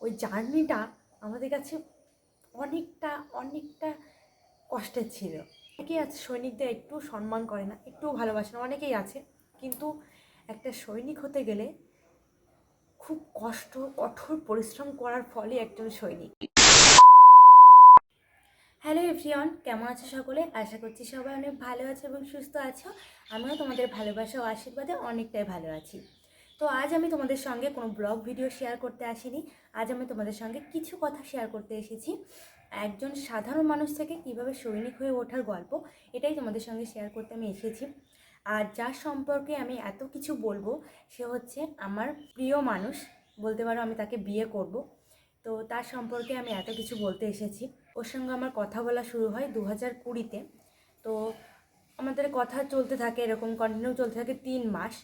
ওই জার্নিটা আমাদের কাছে অনেকটা অনেকটা কষ্টের ছিল। অনেকেই আছে সৈনিকদের একটু সম্মান করে না, একটু ভালোবাসে না, অনেকেই আছে। কিন্তু একটা সৈনিক হতে গেলে খুব কষ্ট, কঠোর পরিশ্রম করার ফলে একজন সৈনিক। হ্যালো এভরিওয়ান, কেমন আছো সকলে? আশা করছি সবাই অনেক ভালো আছে এবং সুস্থ আছো। আমিও তোমাদের ভালোবাসা ও আশীর্বাদে অনেকটাই ভালো আছি। তো আজ আমি তোমাদের সঙ্গে কোনো ব্লগ ভিডিও শেয়ার করতে আসিনি। আজ আমি তোমাদের সঙ্গে কিছু কথা শেয়ার করতে এসেছি। একজন সাধারণ মানুষ থেকে কীভাবে সৈনিক হয়ে ওঠার গল্প, এটাই তোমাদের সঙ্গে শেয়ার করতে আমি এসেছি। আর যার সম্পর্কে আমি এত কিছু বলব, সে হচ্ছে আমার প্রিয় মানুষ। বলতে পারো আমি তাকে বিয়ে করব। তো তার সম্পর্কে আমি এত কিছু বলতে এসেছি। ওর সঙ্গে আমার কথা বলা শুরু হয় দু হাজার কুড়িতে। তো আমাদের কথা চলতে থাকে, এরকম কন্টিনিউ চলতে থাকে তিন মাস।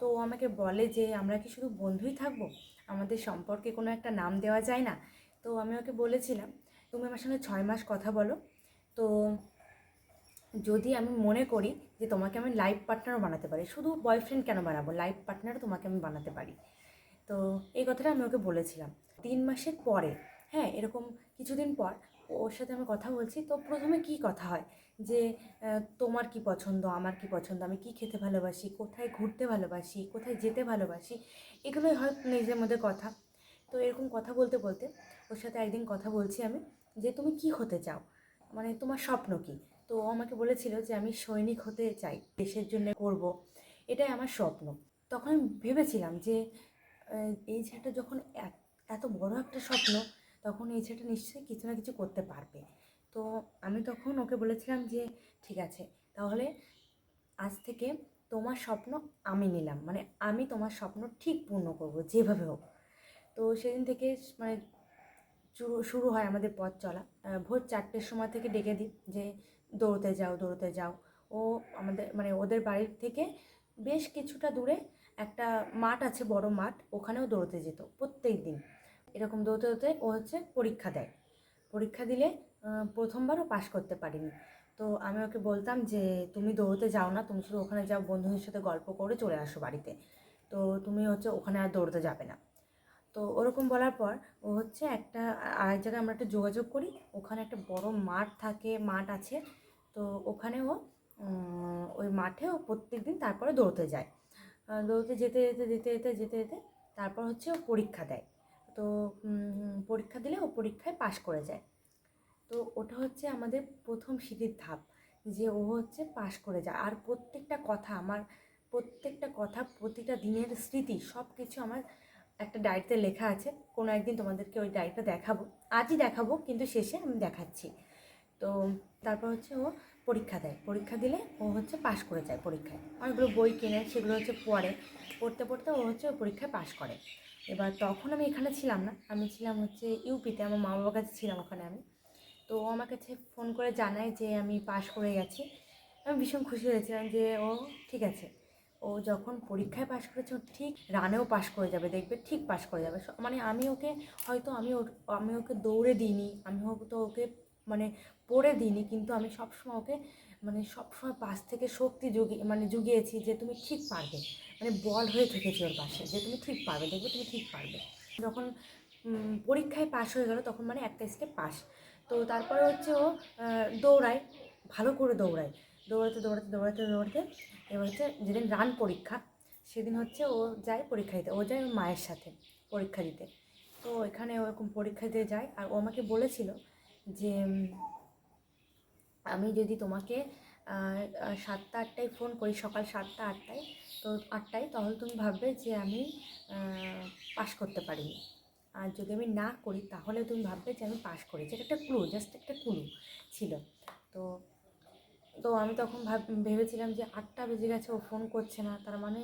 তো আমাকে বলে যে, আমরা কি শুধু বন্ধুই থাকব? আমাদের সম্পর্কে কোনো একটা নাম দেওয়া যায় না? তো আমি ওকে বলেছিলাম, তুমি আমার সঙ্গে ছয় মাস কথা বলো। তো যদি আমি মনে করি যে, তোমাকে আমি লাইফ পার্টনারও বানাতে পারি, শুধু বয়ফ্রেন্ড কেন বানাবো? লাইফ পার্টনারও তোমাকে আমি বানাতে পারি। তো এই কথাটা আমি ওকে বলেছিলাম। তিন মাসের পরে হ্যাঁ এরকম কিছুদিন পর ওর সাথে আমি কথা বলছি। তো প্রথমে কি কথা হয়? যে তোমার কি পছন্দ, আমার কি পছন্দ, আমি কি খেতে ভালোবাসি, কোথায় ঘুরতে ভালোবাসি, কোথায় যেতে ভালোবাসি, এগুলোই হয় নিজের মধ্যে কথা। তো এরকম কথা বলতে বলতে ওর সাথে একদিন কথা বলছি আমি যে, তুমি কি হতে চাও? মানে তোমার স্বপ্ন কি? তো ও আমাকে বলেছিল যে, আমি সৈনিক হতে চাই, দেশের জন্য করব। এটাই আমার স্বপ্ন। তখন ভেবেছিলাম যে এই ছেলেটা যখন এত বড় একটা স্বপ্ন, তখন এই ছেলেটা নিশ্চয়ই কিছু না কিছু করতে পারবে। তো আমি তখন ওকে বলেছিলাম যে, ঠিক আছে, তাহলে আজ থেকে তোমার স্বপ্ন আমি নিলাম। মানে আমি তোমার স্বপ্ন ঠিক পূর্ণ করব, যেভাবে হোক। তো সেদিন থেকে মানে শুরু হয় আমাদের পথ চলা। ভোর চারটের সময় থেকে ডেকে দিই যে, দৌড়তে যাও দৌড়তে যাও। ও আমাদের মানে ওদের বাড়ির থেকে বেশ কিছুটা দূরে একটা মাঠ আছে, বড় মাঠ, ওখানেও দৌড়তে যেত প্রত্যেক দিন। এরকম দৌড়তে দৌড়তে ও হচ্ছে পরীক্ষা দেয়। পরীক্ষা দিলে প্রথমবারও পাশ করতে পারিনি। তো আমি ওকে বলতাম যে, তুমি দৌড়তে যাও না, তুমি শুধু ওখানে যাও, বন্ধুদের সাথে গল্প করে চলে আসো বাড়িতে। তো তুমি হচ্ছে ওখানে আর দৌড়তে যাবে না। তো ওরকম বলার পর ও হচ্ছে একটা, আরেক জায়গায় আমরা একটা যোগাযোগ করি, ওখানে একটা বড় মাঠ থাকে, মাঠ আছে। তো ওখানে ও ওই মাঠে ও প্রত্যেক দিন তারপরে দৌড়তে যায়। দৌড়তে যেতে যেতে যেতে যেতে যেতে যেতে, তারপর হচ্ছে ও পরীক্ষা দেয়। তো পরীক্ষা দিলে ও পরীক্ষায় পাশ করে যায়। তো ওটা হচ্ছে আমাদের প্রথম সিঁড়ির ধাপ, যে ও হচ্ছে পাশ করে যায়। আর প্রত্যেকটা কথা আমার, প্রত্যেকটা কথা প্রতিটা দিনের স্মৃতি সব কিছু আমার একটা ডায়েরিতে লেখা আছে। কোনো একদিন তোমাদেরকে ওই ডায়েরিটা দেখাবো। আজই দেখাবো, কিন্তু শেষে আমি দেখাচ্ছি। তো তারপর হচ্ছে ও পরীক্ষা দেয়। পরীক্ষা দিলে ও হচ্ছে পাশ করে যায় পরীক্ষায়। অনেকগুলো বই কেনে, সেগুলো হচ্ছে পড়ে। পড়তে পড়তে ও হচ্ছে পরীক্ষায় পাশ করে। এবার তখন আমি এখানে ছিলাম না। আমি ছিলাম হচ্ছে ইউপিতে, আমার মা বাবার কাছে ছিলাম ওখানে আমি। তো ও আমার কাছে ফোন করে জানায় যে আমি পাশ করে গেছি। আমি ভীষণ খুশি হয়েছিলাম যে, ও, ঠিক আছে। ও যখন পরীক্ষায় পাশ করেছে, ও ঠিক রানেও পাশ করে যাবে, দেখবে ঠিক পাশ করে যাবে। মানে আমি ওকে, হয়তো আমি আমি ওকে দৌড়ে দিইনি, আমি হয়তো ওকে মানে পড়ে দিইনি, কিন্তু আমি সবসময় ওকে মানে সবসময় পাশ থেকে শক্তি জুগিয়ে মানে জুগিয়েছি যে, তুমি ঠিক পারবে। মানে বল হয়ে থেকেছি ওর পাশে, যে তুমি ঠিক পারবে, দেখবে তুমি ঠিক পারবে। যখন পরীক্ষায় পাশ হয়ে গেল, তখন মানে একটা স্টেপ পাস তো তারপরে হচ্ছে ও দৌড়ায়, ভালো করে দৌড়ায়। দৌড়াতে দৌড়াতে দৌড়াতে দৌড়াতে, এবার হচ্ছে যেদিন রান পরীক্ষা, সেদিন হচ্ছে ও যায় পরীক্ষা দিতে। ও যায় ওর মায়ের সাথে পরীক্ষা দিতে। তো এখানে ওরকম পরীক্ষা দিয়ে যায়, আর ও আমাকে বলেছিল যে আমি যদি তোমাকে সাতটা আটটায় ফোন করি, সকাল সাতটা আটটায়। তো আটটায় তাহলে তুমি ভাববে যে আমি পাশ করতে পারিনি। আর যদি আমি না করি, তাহলে তুমি ভাববে যে আমি পাশ করেছি। এটা একটা ক্লু জাস্ট একটা ক্লু ছিল। তো তো আমি তখন ভাব, ভেবেছিলাম যে আটটা বেজে গেছে, ও ফোন করছে না। তার মানে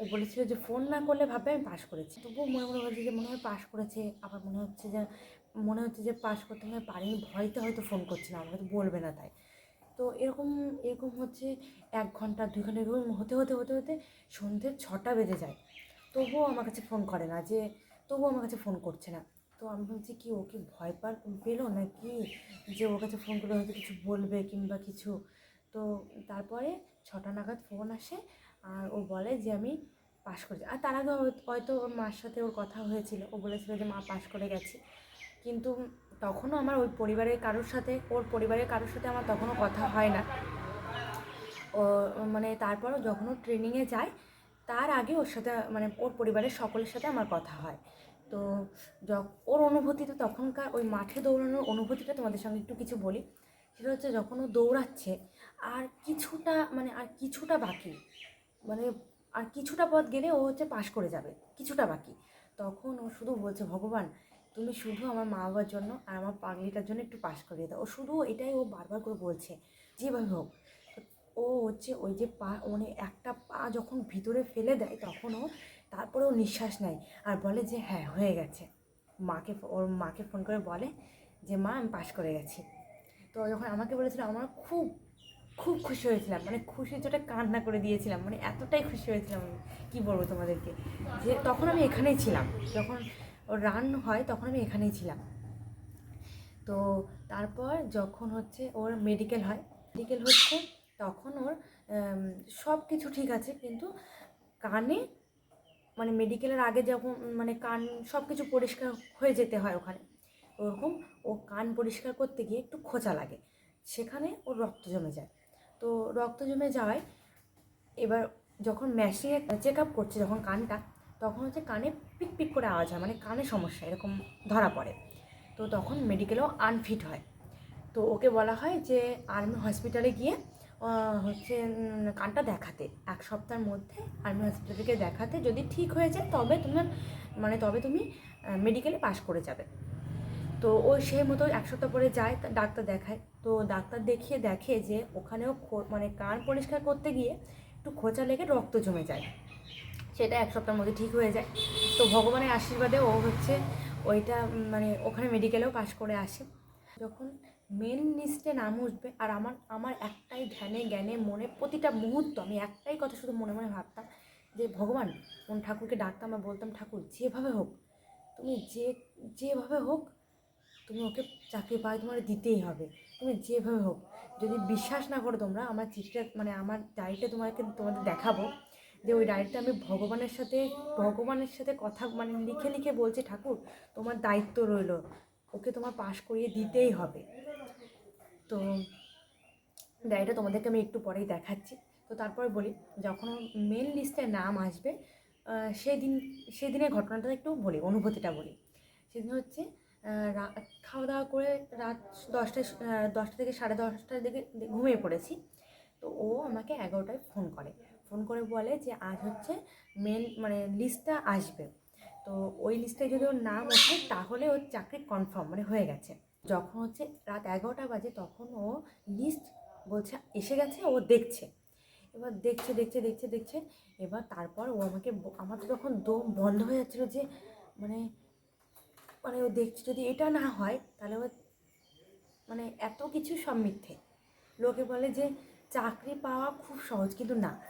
ও বলেছিল যে ফোন না করলে ভাববে আমি পাশ করেছি। তবুও মনে মনে হচ্ছে যে মনে হয় পাশ করেছে। আবার মনে হচ্ছে যে, মনে হচ্ছে যে পাশ করতে মনে পারিনি। ভয়তে হয়তো ফোন করছে না আমাকে, তো বলবে না তাই। তো এরকম এরকম হচ্ছে এক ঘণ্টা, দুই ঘণ্টা এরকম হতে হতে হতে হতে সন্ধ্যে ছটা বেজে যায়। তবুও আমার কাছে ফোন করে না যে, তবুও আমার কাছে ফোন করছে না। তো আমি ভাবছি কি ও কি ভয় পা পেল না কি যে ওর কাছে ফোন করলে হয়তো কিছু বলবে কিংবা কিছু? তো তারপরে ছটা নাগাদ ফোন আসে আর ও বলে যে আমি পাশ করেছে। আর তার আগে হয়তো- ওর মার সাথে ওর কথা হয়েছিল। ও বলেছিল যে মা পাশ করে গেছি। কিন্তু তখনও আমার ওই পরিবারের কারোর সাথে, ওর পরিবারের কারোর সাথে আমার তখনও কথা হয় না। ও মানে তারপরও যখন ও ট্রেনিংয়ে যায়, তার আগে ওর সাথে মানে ওর পরিবারের সকলের সাথে আমার কথা হয়। তো ওর অনুভূতিটা তখনকার ওই মাঠে দৌড়ানোর অনুভূতিটা তোমাদের সঙ্গে একটু কিছু বলি। সেটা হচ্ছে যখন ও দৌড়াচ্ছে, আর কিছুটা মানে আর কিছুটা বাকি মানে আর কিছুটা পথ গেলে ও হচ্ছে পাশ করে যাবে, কিছুটা বাকি। তখন ও শুধু বলছে, ভগবান তুমি শুধু আমার মা বাবার জন্য আর আমার পাগলিটার জন্য একটু পাশ করিয়ে দাও। ও শুধু এটাই ও বারবার করে বলছে, যেভাবে হোক। ও হচ্ছে ওই যে পা মানে একটা পা যখন ভিতরে ফেলে দেয় তখন ও তারপরে ও নিঃশ্বাস নেয় আর বলে যে হ্যাঁ হয়ে গেছে। মাকে ওর মাকে ফোন করে বলে যে, মা, আমি পাশ করে গেছি। তো যখন আমাকে বলেছিল, আমার খুব খুব খুশি হয়েছিলাম। মানে খুশি যেটা কান্না করে দিয়েছিলাম। মানে এতটাই খুশি হয়েছিলাম আমি। কী বলব তোমাদেরকে? যে তখন আমি এখানেই ছিলাম। যখন রান হয় তখন আমি এখানেই ছিলাম। তো তারপর যখন হচ্ছে ওর মেডিকেল হয় মেডিকেল হচ্ছে তখন ওর সব কিছু ঠিক আছে কিন্তু কানে মানে মেডিকেলের আগে যখন মানে কান সব কিছু পরিষ্কার হয়ে যেতে হয় ওখানে, ওরকম ও কান পরিষ্কার করতে গিয়ে একটু খোঁচা লাগে, সেখানে ওর রক্ত জমে যায়। তো রক্ত জমে যাওয়ায় এবার যখন মেশিনে চেক আপ করছে, যখন কানটা তখন হচ্ছে কানে পিক পিক করে আওয়াজ হয় মানে কানে সমস্যা, এরকম ধরা পড়ে। তো তখন মেডিকেলেও আনফিট হয়। তো ওকে বলা হয় যে আর্মি হসপিটালে গিয়ে হচ্ছে কানটা দেখাতে। এক সপ্তাহের মধ্যে আর্মি হসপিটালকে দেখাতে যদি ঠিক হয়ে যায়, তবে তোমার মানে তবে তুমি মেডিকেলে পাশ করে যাবে। তো ও সেই মতো এক সপ্তাহ পরে যায় ডাক্তার দেখায়। তো ডাক্তার দেখিয়ে দেখে যে, ওখানেও মানে কান পরিষ্কার করতে গিয়ে একটু খোঁচা লেগে রক্ত জমে যায়। সেটা এক সপ্তাহের মধ্যে ঠিক হয়ে যায়। তো ভগবানের আশীর্বাদে ও হচ্ছে ওইটা মানে ওখানে মেডিকেলেও পাশ করে আসে। যখন মেন লিস্টে নাম উঠবে, আর আমার আমার একটাই ধ্যানে, জ্ঞানে, মনে প্রতিটা মুহূর্ত, আমি একটাই কথা শুধু মনে মনে ভাবতাম যে, ভগবান, কোন ঠাকুরকে ডাকতাম আর বলতাম, ঠাকুর, যেভাবে হোক, তুমি যে, যেভাবে হোক, তুমি ওকে চাকরি পাই তোমার দিতেই হবে। তুমি যেভাবে হোক যদি বিশ্বাস না করো তোমরা, আমার চিঠিটা মানে আমার ডায়েরিটা তোমাকে, তোমাদের দেখাবো। যে ওই ডায়েরিটা আমি ভগবানের সাথে ভগবানের সাথে কথা মানে লিখে লিখে বলছি, ঠাকুর, তোমার দায়িত্ব রইল। ওকে তোমার পাশ করিয়ে দিতেই হবে। তো ডায়েরিটা তোমাদেরকে আমি একটু পরেই দেখাচ্ছি। তো তারপর বলি, যখন মেন লিস্টে নাম আসবে সেদিন, সেদিনের ঘটনাটা একটু বলি, অনুভূতিটা বলি। সেদিন হচ্ছে খাওয়া দাওয়া করে রাত দশটায় দশটা থেকে সাড়ে দশটার দিকে ঘুমিয়ে পড়েছি। তো ও আমাকে এগারোটায় ফোন করে। ফোন করে বলে যে, আজ হচ্ছে মেন মানে লিস্টটা আসবে। তো ওই লিস্টে যদি ওর নাম ওঠে, তাহলে ওর চাকরি কনফার্ম মানে হয়ে গেছে। যখন হচ্ছে রাত এগারোটা বাজে, তখন ও লিস্ট বলছে, এসে গেছে, ও দেখছে। এবার দেখছে দেখছে দেখছে দেখছে। এবার তারপর ও আমাকে আমার তো তখন দম বন্ধ হয়ে যাচ্ছিল যে মানে মানে ও দেখছে, যদি এটা না হয়, তাহলে ও মানে এত কিছু সব মিথ্যে। লোকে বলে যে, চাকরি পাওয়া খুব সহজ, কিন্তু না।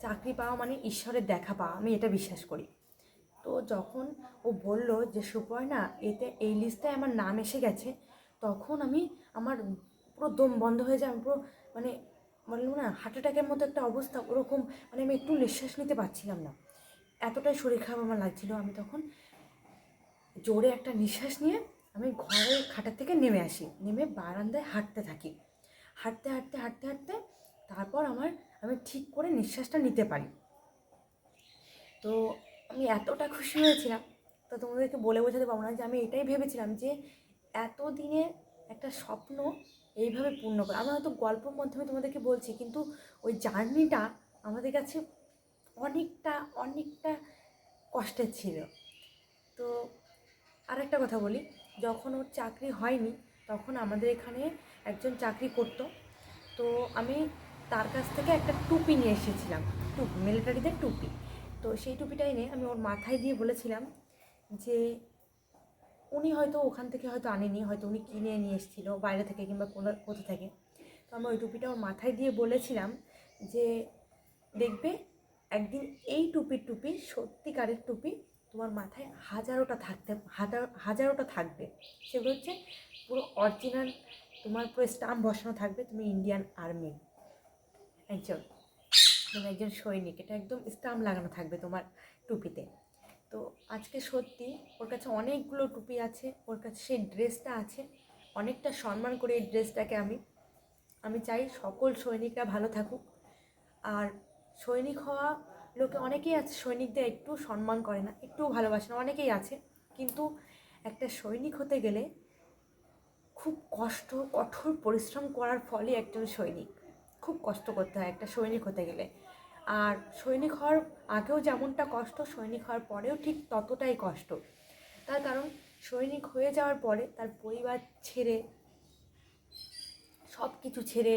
চাকরি পাওয়া মানে ঈশ্বরের দেখা পাওয়া, আমি এটা বিশ্বাস করি। তো যখন ও বলল যে, সুপর্ণা, এতে এই লিস্টে আমার নাম এসে গেছে, তখন আমি আমার পুরো দম বন্ধ হয়ে যায় পুরো মানে বললাম না হার্ট অ্যাটাকের মতো একটা অবস্থা, ওরকম মানে আমি একটু নিঃশ্বাস নিতে পারছিলাম না। এতটাই শরীর খারাপ আমার লাগছিল, আমি তখন জোরে একটা নিঃশ্বাস নিয়ে আমি ঘরের খাটের থেকে নেমে আসি। নেমে বারান্দায় হাঁটতে থাকি। হাঁটতে হাঁটতে হাঁটতে হাঁটতে তারপর আমার, আমি ঠিক করে নিঃশ্বাসটা নিতে পারি। তো আমি এতটা খুশি হয়েছিলাম। তো তোমাদেরকে বলে বোঝাতে পারব না যে আমি এটাই ভেবেছিলাম যে এত দিনের একটা স্বপ্ন এইভাবে পূর্ণ করে। আমি হয়তো গল্পের মাধ্যমে তোমাদেরকে বলছি, কিন্তু ওই জার্নিটা আমাদের কাছে অনেকটা অনেকটা কষ্টের ছিল। তো আর একটা কথা বলি, যখন ওর চাকরি হয়নি, তখন আমাদের এখানে একজন চাকরি করতো। তো আমি তার কাছ থেকে একটা টুপি নিয়ে এসেছিলাম, টুপি মিলিটারিদের টুপি। তো সেই টুপিটা এনে আমি ওর মাথায় দিয়ে বলেছিলাম যে, উনি হয়তো ওখান থেকে হয়তো আনেনি, হয়তো উনি কিনে নিয়ে এসেছিল, বাইরে থেকে কিংবা কোথা থেকে। তো আমি ওই টুপিটা ওর মাথায় দিয়ে বলেছিলাম যে, দেখবে, একদিন এই টুপির টুপি, সত্যিকারের টুপি তোমার মাথায় হাজারোটা থাকতে, হাজার, হাজারোটা থাকবে। সেগুলো হচ্ছে পুরো অরিজিনাল তোমার পুরো স্টাম্প বসানো থাকবে তুমি ইন্ডিয়ান আর্মি একজন তুমি একজন সৈনিক, এটা একদম স্টাম্প লাগানো থাকবে তোমার টুপিতে। তো আজকে সত্যি ওর কাছে অনেকগুলো টুপি আছে, ওর কাছে সেই ড্রেসটা আছে। অনেকটা সম্মান করে এই ড্রেসটাকে আমি। আমি চাই সকল সৈনিকরা ভালো থাকুক। আর সৈনিক হওয়া লোকে অনেকেই আছে, সৈনিকদের একটু সম্মান করে না একটু ভালোবাসে না, অনেকেই আছে। কিন্তু একটা সৈনিক হতে গেলে খুব কষ্ট, কঠোর পরিশ্রম করার ফলে একজন সৈনিক খুব কষ্ট করতে হয় একটা সৈনিক হতে গেলে। আর সৈনিক হওয়ার আগেও যেমনটা কষ্ট, সৈনিক হওয়ার পরেও ঠিক ততটাই কষ্ট। তার কারণ সৈনিক হয়ে যাওয়ার পরে তার পরিবার ছেড়ে সব কিছু ছেড়ে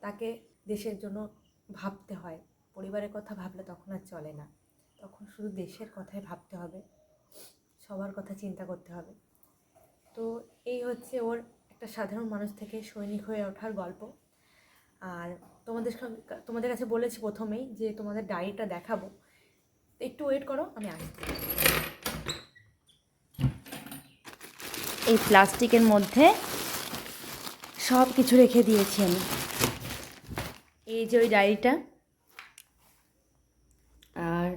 তাকে দেশের জন্য ভাবতে হয়। পরিবারের কথা ভাবলে তখন আর চলে না। তখন শুধু দেশের কথাই ভাবতে হবে। সবার কথা চিন্তা করতে হবে। তো এই হচ্ছে ওর একটা সাধারণ মানুষ থেকে সৈনিক হয়ে ওঠার গল্প। আর তোমাদের তোমাদের কাছে বলেছি প্রথমেই যে তোমাদের ডায়েরিটা দেখাবো। একটু ওয়েট করো, আমি আসছি। এই প্লাস্টিকের মধ্যে সব কিছু রেখে দিয়েছি আমি। এই যে ওই ডায়েরিটা আর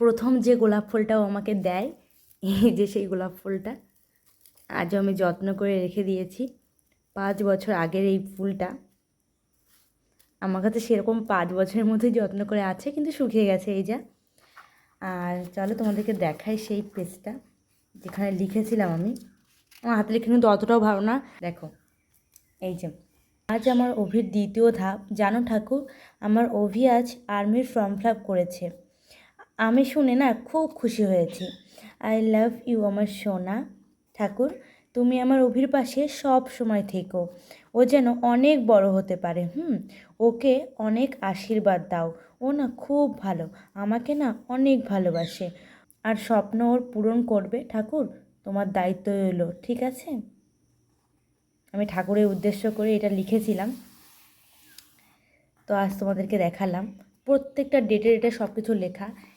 প্রথম যে গোলাপ ফুলটাও আমাকে দেয়, এই যে সেই গোলাপ ফুলটা, আজও আমি যত্ন করে রেখে দিয়েছি। পাঁচ বছর আগের এই ফুলটা, আমার কাছে সেরকম পাঁচ বছরের মধ্যেই যত্ন করে আছে, কিন্তু শুকিয়ে গেছে এই যা। আর চলো তোমাদেরকে দেখাই সেই পেজটা, যেখানে লিখেছিলাম আমি। আমার হাতে লিখে কিন্তু অতটাও ভালো না। দেখো, এই যে, আজ আমার অভির দ্বিতীয় ধাপ। জানো ঠাকুর, আমার অভি আজ আর্মির ফর্ম ফিল করেছে। আমি শুনে না খুব খুশি হয়েছি। আই লাভ ইউ আমার সোনা। ঠাকুর, তুমি আমার অভির পাশে সব সময় থেকো। ও যেন অনেক বড় হতে পারে, হুম? ওকে অনেক আশীর্বাদ দাও। ও না খুব ভালো, আমাকে না অনেক ভালোবাসে। আর স্বপ্ন ওর পূরণ করবে। ঠাকুর, তোমার দায়িত্ব এলো ঠিক আছে? আমি ঠাকুরের উদ্দেশ্য করে এটা লিখেছিলাম। তো আজ তোমাদেরকে দেখালাম। প্রত্যেকটা ডেটে ডেটে সব কিছু লেখা।